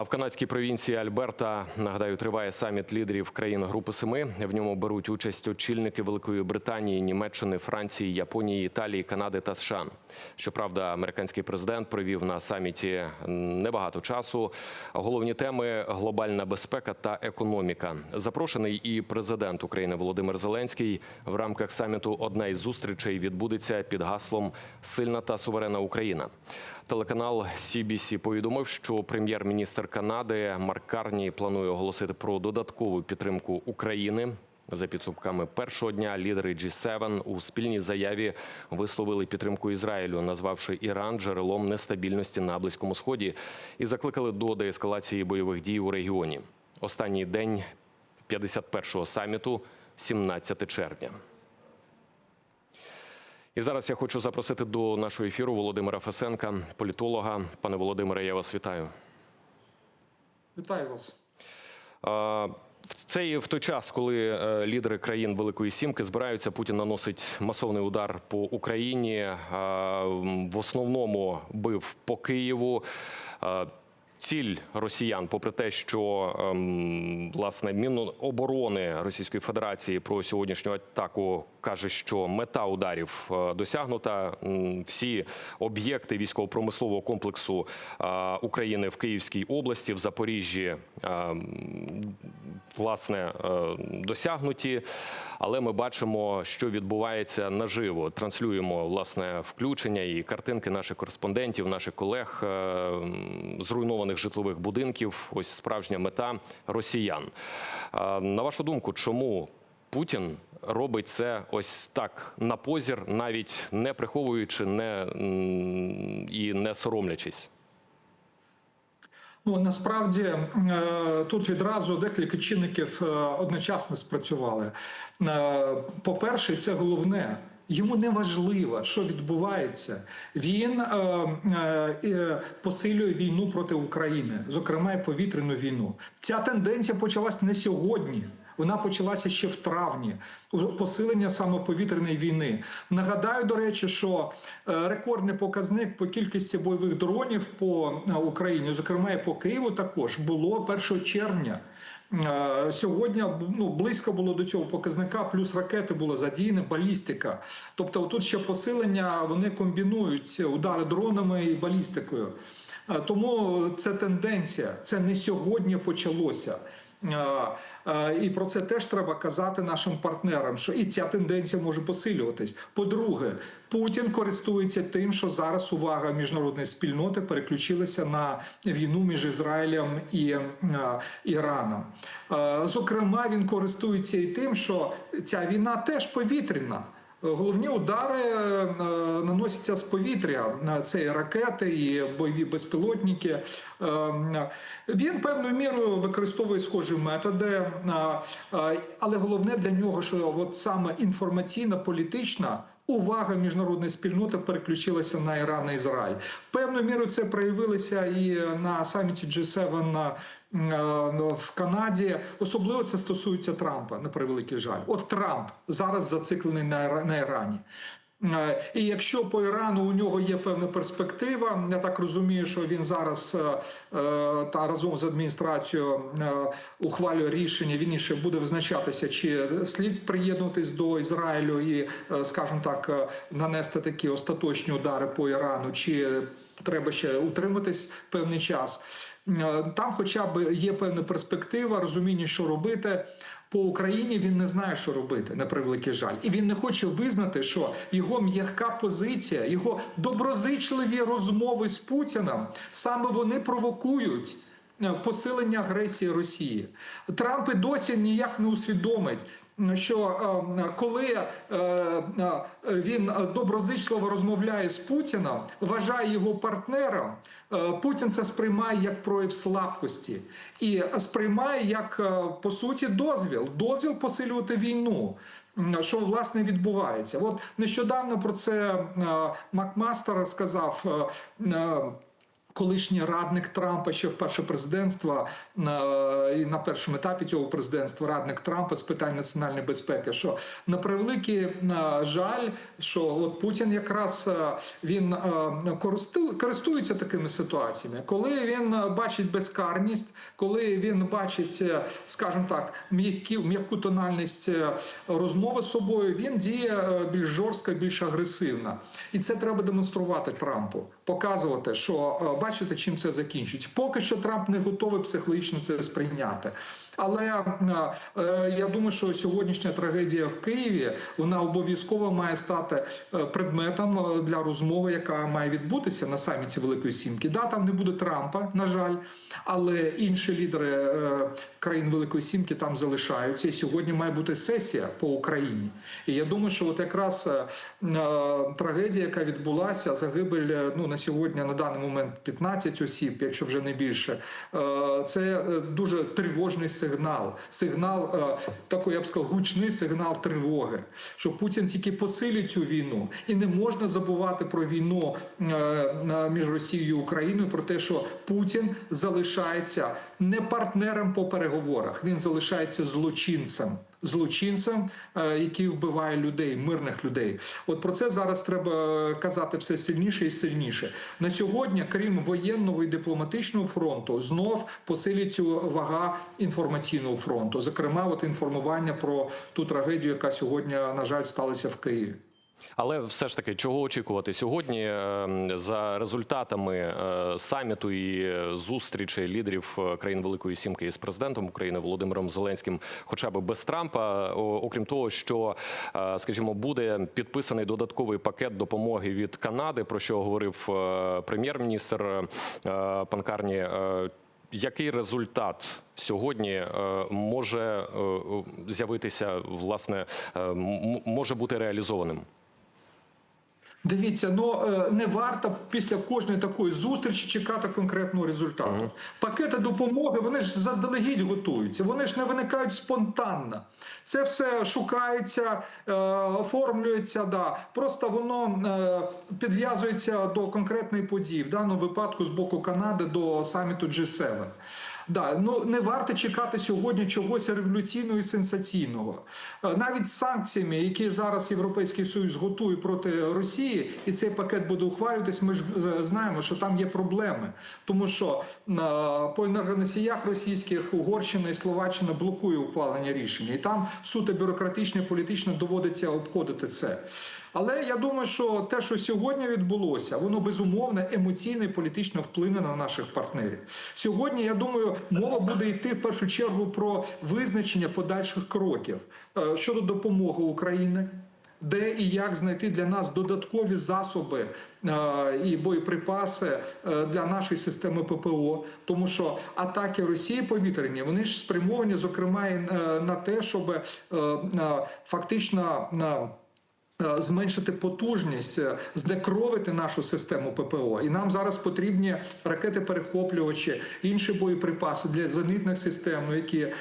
А в канадській провінції Альберта нагадаю триває саміт лідерів країн Групи Семи. В ньому беруть участь очільники Великої Британії, Німеччини, Франції, Японії, Італії, Канади та США. Щоправда, американський президент провів на саміті небагато часу. Головні теми глобальна безпека та економіка. Запрошений і президент України Володимир Зеленський в рамках саміту. Одна із зустрічей відбудеться під гаслом Сильна та суверенна Україна. Телеканал CBC повідомив, що прем'єр-міністр Канади Марк Карні планує оголосити про додаткову підтримку України. За підсумками першого дня лідери G7 у спільній заяві висловили підтримку Ізраїлю, назвавши Іран джерелом нестабільності на Близькому Сході, і закликали до деескалації бойових дій у регіоні. Останній день 51-го саміту, 17 червня. І зараз я хочу запросити до нашого ефіру Володимира Фесенка, політолога. Пане Володимире, я вас вітаю. Вітаю вас. А, В цей в той час, коли е, лідери країн Великої Сімки збираються, Путін наносить масовний удар по Україні. В основному бив по Києву. Ціль росіян, попри те, що ем, власне Міноборони Російської Федерації про сьогоднішню атаку каже, що мета ударів е, досягнута. Всі об'єкти військово-промислового комплексу е, України в Київській області, в Запоріжжі, е, власне, досягнуті. Але ми бачимо, що відбувається наживо. Транслюємо власне включення і картинки наших кореспондентів, наших колег зруйнованих житлових будинків. Ось справжня мета росіян. На вашу думку, чому Путін робить це ось так на позір, навіть не приховуючи, не і не соромлячись? Ну насправді е, тут відразу декілька чинників е, одночасно спрацювали. Е, По-перше, це головне. Йому не важливо, що відбувається. Він е, е, посилює війну проти України, зокрема і повітряну війну. Ця тенденція почалась не сьогодні. Вона почалася ще в травні. Посилення саме повітряної війни. Нагадаю, до речі, що е, рекордний показник по кількості бойових дронів по е, Україні, зокрема і по Києву, також було 1 червня. Е, Сьогодні ну, близько було до цього показника, плюс ракети було задіяне, балістика. Тобто, тут ще посилення вони комбінують удари дронами і балістикою. Тому це тенденція, це не сьогодні почалося. І про це теж треба казати нашим партнерам, що і ця тенденція може посилюватись. По-друге, Путін користується тим, що зараз увага міжнародної спільноти переключилася на війну між Ізраїлем і Іраном. Зокрема, він користується і тим, що ця війна теж повітряна. Головні удари е, наносяться з повітря. Це і ракети, і бойові безпілотники. Е, Він певною мірою використовує схожі методи, е, е, але головне для нього, що от саме інформаційна політична. Увага міжнародної спільноти переключилася на Іран і Ізраїль. Певною мірою це проявилося і на саміті G7 на е, в Канаді. Особливо це стосується Трампа, на превеликий жаль. От Трамп зараз зациклений на Ірані. Е, І якщо по Ірану у нього є певна перспектива, я так розумію, що він зараз е, е, та разом з адміністрацією ухвалює рішення. Вірніше буде визначатися, чи слід приєднуватись до Ізраїлю і, скажімо так, нанести такі остаточні удари по Ірану, чи треба ще утриматись певний час. Там, хоча б є певна перспектива, розуміння, що робити. По Україні він не знає, що робити, на превеликий жаль, і він не хоче визнати, що його м'яка позиція, його доброзичливі розмови з Путіним саме вони провокують е, посилення агресії Росії. Трамп і досі ніяк не усвідомить. Що е, коли е, е, він доброзичливо розмовляє з Путіном, вважає його партнером, Путін це сприймає як прояв слабкості і сприймає як по суті дозвіл, дозвіл посилювати війну. Що власне відбувається? От нещодавно про це Макмастер сказав. Колишній радник Трампа ще в перше президентство і на першому етапі цього президентства радник Трампа з питань національної безпеки. Що на превеликий жаль, що от Путін якраз е, він е, користується такими ситуаціями, коли він бачить безкарність, коли він бачить, е, скажімо так, м'які м'яку тональність розмови з собою, він діє більш жорстко, більш агресивно. І це треба демонструвати Трампу, показувати, що бачите, чим це закінчить. Поки що Трамп не готовий психологічно це сприйняти. Але е, я думаю, що сьогоднішня трагедія в Києві вона обов'язково має стати е, предметом е, для розмови, яка має відбутися на саміті Великої Сімки. Да, там не буде Трампа, на жаль, але інші лідери країн Великої Сімки там залишаються. І сьогодні має бути сесія по Україні. І я думаю, що от якраз трагедія, яка відбулася, загибель ну на сьогодні на даний момент 15 осіб, якщо вже не більше, це дуже тривожний сигнал. Сигнал. Е, такий, я б сказав, гучний сигнал тривоги, що Путін тільки посилить цю війну, і не можна забувати про війну е, між Росією і Україною, про те, що Путін залишається не партнером по переговорах, він залишається злочинцем. Злочинцем, е, який вбиває людей, мирних людей. От про це зараз треба казати все сильніше і сильніше. На сьогодні, крім воєнного і дипломатичного фронту, знов посилюється вага інформаційного фронту. Зокрема, от інформування про ту трагедію, яка сьогодні, на жаль, сталася в Києві. Але все ж таки, чого очікувати сьогодні е, за результатами е, саміту і е, зустрічі лідерів країн Великої Сімки із президентом України Володимиром Зеленським, хоча б без Трампа, окрім того, що скажімо, буде підписаний додатковий пакет допомоги від Канади, про що говорив прем'єр-міністр пан Карні. Е, Який результат сьогодні може з'явитися, власне, може бути реалізованим? Дивіться, ну е, не варто після кожної такої зустрічі чекати конкретного результату. Пакети допомоги вони ж заздалегідь готуються, вони ж не виникають спонтанно. Це все шукається, е, оформлюється. Да. Просто воно е, підв'язується до конкретної події. В даному випадку з боку Канади до саміту G7. Да, ну не варто чекати сьогодні чогось революційного і сенсаційного. Е, Навіть з санкціями, які зараз Європейський Союз готує проти Росії, і цей пакет буде ухвалюватись. Ми ж е, знаємо, що там є проблеми, тому що е, по енергоносіях російських Угорщина і Словаччина блокує ухвалення рішення, і там суто бюрократично політично доводиться обходити це. Але я думаю, що те, що сьогодні відбулося, воно безумовно емоційно і політично вплине на наших партнерів. Сьогодні я думаю, мова буде йти в першу чергу про визначення подальших кроків е, щодо допомоги України. Де і як знайти для нас додаткові засоби е, і боєприпаси е, для нашої системи ППО, тому що атаки Росії повітряні вони ж спрямовані, зокрема, і на те, щоб фактично. Е, е, Зменшити потужність, е, знекровити нашу систему ППО, і нам зараз потрібні ракети-перехоплювачі, інші боєприпаси для зенитних систем, ну, які е,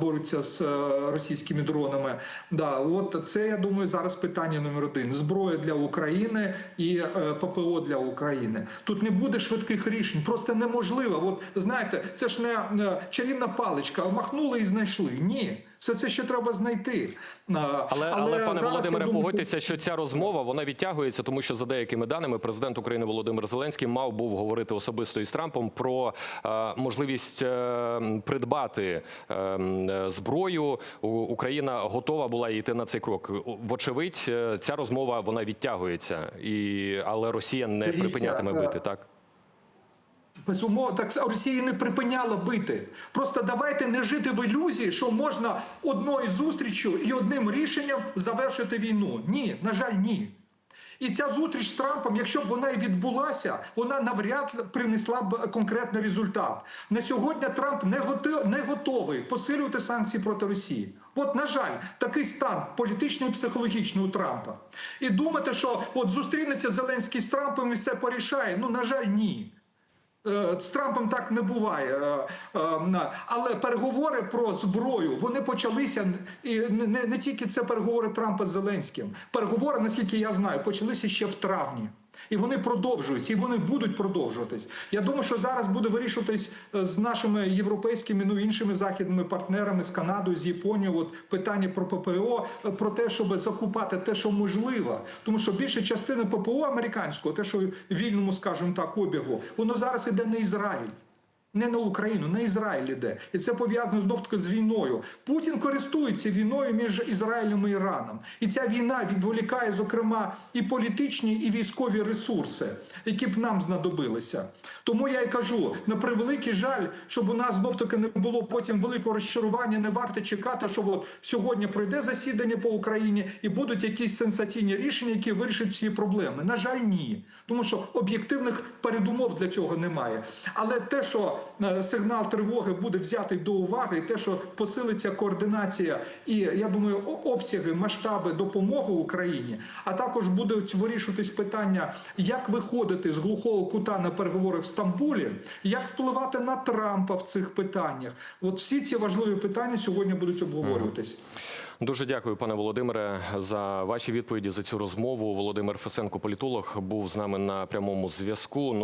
борються з е, російськими дронами. Да, от це я думаю зараз питання номер один: зброя для України і е, ППО для України. Тут не буде швидких рішень, просто неможливо. От знаєте, це ж не е, чарівна паличка, махнули і знайшли. Ні. Все це ще треба знайти. Е, Але, але, пане Володимире, думаю, погодьтеся, що ця розмова вона відтягується, тому що за деякими даними президент України Володимир Зеленський мав був говорити особисто із Трампом про е, можливість е, придбати е, зброю. Україна готова була йти на цей крок. Вочевидь, е, ця розмова вона відтягується, і але Росія не припинятиме е, бити. Так Безумовно, так Росія не припиняла бити. Просто давайте не жити в ілюзії, що можна одною зустрічю і одним рішенням завершити війну. Ні, на жаль, ні. І ця зустріч з Трампом, якщо б вона і відбулася, вона навряд принесла б конкретний результат. На сьогодні Трамп не готовий, не готовий посилювати санкції проти Росії. От, на жаль, такий стан політичний і психологічний у Трампа. І думати, що от зустрінеться Зеленський з Трампом і все порішає. Ну, на жаль, ні. Е, З Трампом так не буває, Е, е, але переговори про зброю вони почалися і не тільки це переговори Трампа з Зеленським. Переговори, наскільки я знаю, почалися ще в травні. І вони продовжуються, і вони будуть продовжуватись. Я думаю, що зараз буде вирішуватись е, з нашими європейськими, ну іншими західними партнерами з Канадою, з Японією. От питання про ППО, е, про те, щоб закупати те, що можливо. Тому що більша частина ППО американського, те, що вільному, скажімо так, обігу, воно зараз іде на Ізраїль. Не на Україну, на Ізраїль іде. І це пов'язано знов таки з війною. Путін користується війною між Ізраїлем і Іраном. І ця війна відволікає, зокрема, і політичні, і військові ресурси, які б нам знадобилися. Тому я й кажу: на превеликий жаль, щоб у нас знов таки не було потім великого розчарування, не варто чекати, що от сьогодні пройде засідання по Україні і будуть якісь сенсаційні рішення, які вирішать всі проблеми. На жаль, ні. Тому що об'єктивних передумов для цього немає. Але те, що сигнал тривоги буде взятий до уваги, і те, що посилиться координація і я думаю, обсяги, масштаби допомоги Україні, а також будуть вирішуватись питання, як виходити з глухого кута на переговори в Стамбулі, як впливати на Трампа в цих питаннях. От всі ці важливі питання сьогодні будуть обговорюватись. Дуже дякую, пане Володимире, за ваші відповіді за цю розмову. Володимир Фесенко, політолог, був з нами на прямому зв'язку.